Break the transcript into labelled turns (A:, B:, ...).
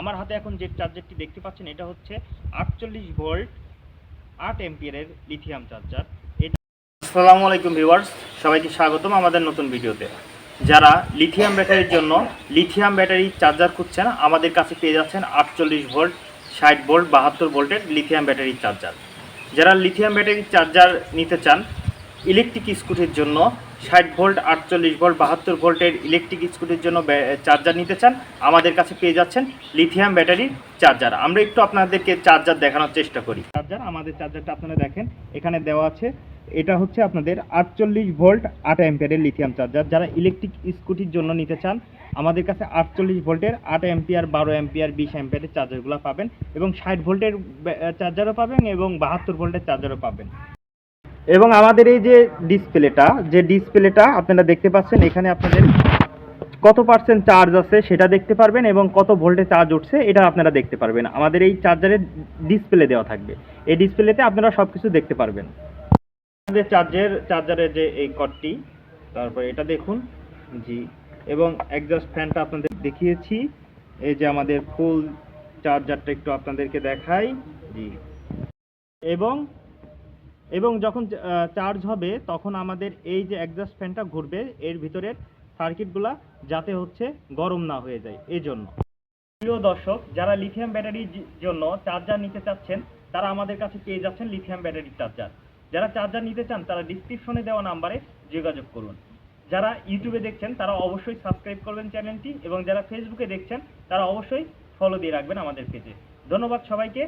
A: আমার হাতে এখন যে চার্জারটি দেখতে পাচ্ছেন, এটা হচ্ছে আটচল্লিশ ভোল্ট আট এম্পিয়ারের লিথিয়াম চার্জার আসসালামু আলাইকুম ভিউয়ার্স সবাইকে স্বাগতম আমাদের নতুন ভিডিওতে। যারা লিথিয়াম ব্যাটারির জন্য লিথিয়াম ব্যাটারি চার্জার খুঁজছেন, আমাদের কাছে পেয়ে যাচ্ছেন আটচল্লিশ ভোল্ট, ষাট ভোল্ট, বাহাত্তর ভোল্টের লিথিয়াম ব্যাটারির চার্জার যারা লিথিয়াম ব্যাটারির চার্জার নিতে চান ইলেকট্রিক স্কুটির জন্য ষাট ভোল্ট আটচল্লিশ ভোল্ট বাহাত্তর ভোল্টের ইলেকট্রিক স্কুটির জন্য চার্জার নিতে চান, আমাদের কাছে পেয়ে যাচ্ছেন লিথিয়াম ব্যাটারির চার্জার আমরা একটু আপনাদেরকে চার্জার দেখানোর চেষ্টা করি। চার্জার আমাদের চার্জারটা আপনারা দেখেন, এখানে দেওয়া আছে, এটা হচ্ছে আপনাদের আটচল্লিশ ভোল্ট আট অ্যাম্পিয়ারের লিথিয়াম চার্জার যারা ইলেকট্রিক স্কুটির জন্য নিতে চান, আমাদের কাছে আটচল্লিশ ভোল্টের আট অ্যাম্পিয়ার, বারো অ্যাম্পিয়ার, বিশ অ্যাম্পিয়ারের চার্জারগুলো পাবেন এবং ষাট ভোল্টের চার্জারও পাবেন এবং বাহাত্তর ভোল্টের চার্জারও পাবেন। এবং আমাদের এই যে ডিসপ্লেটা যে ডিসপ্লেটা আপনারা দেখতে পাচ্ছেন, এখানে আপনাদের কত পার্সেন্ট চার্জ আছে সেটা দেখতে পারবেন এবং কত ভোল্টে চার্জ উঠছে এটা আপনারা দেখতে পারবেন। আমাদের এই চার্জারের ডিসপ্লে দেওয়া থাকবে। এই ডিসপ্লেতে আপনারা সব কিছু দেখতে পারবেন। আমাদের চার্জের চার্জারের যে এই কটটি তারপর এটা দেখুন। জি, এবং একজাস্ট ফ্যানটা আপনাদের দেখিয়েছি। এই যে আমাদের ফুল চার্জারটা একটু আপনাদেরকে দেখাই। জি, এবং এবং যখন চার্জ হবে, তখন আমাদের এই যে অ্যাডজাস্ট ফ্যানটা ঘুরবে, এর ভিতরের সার্কিটগুলা যাতে হচ্ছে গরম না হয়ে যায়, এই জন্য। প্রিয় দর্শক, যারা লিথিয়াম ব্যাটারির জন্য চার্জার নিতে চাচ্ছেন, তারা আমাদের কাছে পেয়ে যাচ্ছেন লিথিয়াম ব্যাটারির চার্জার যারা চার্জার নিতে চান, তারা ডিসক্রিপশনে দেওয়া নাম্বারে যোগাযোগ করুন। যারা ইউটিউবে দেখছেন, তারা অবশ্যই সাবস্ক্রাইব করবেন চ্যানেলটি এবং যারা ফেসবুকে দেখছেন, তারা অবশ্যই ফলো দিয়ে রাখবেন আমাদের পেজে ধন্যবাদ সবাইকে।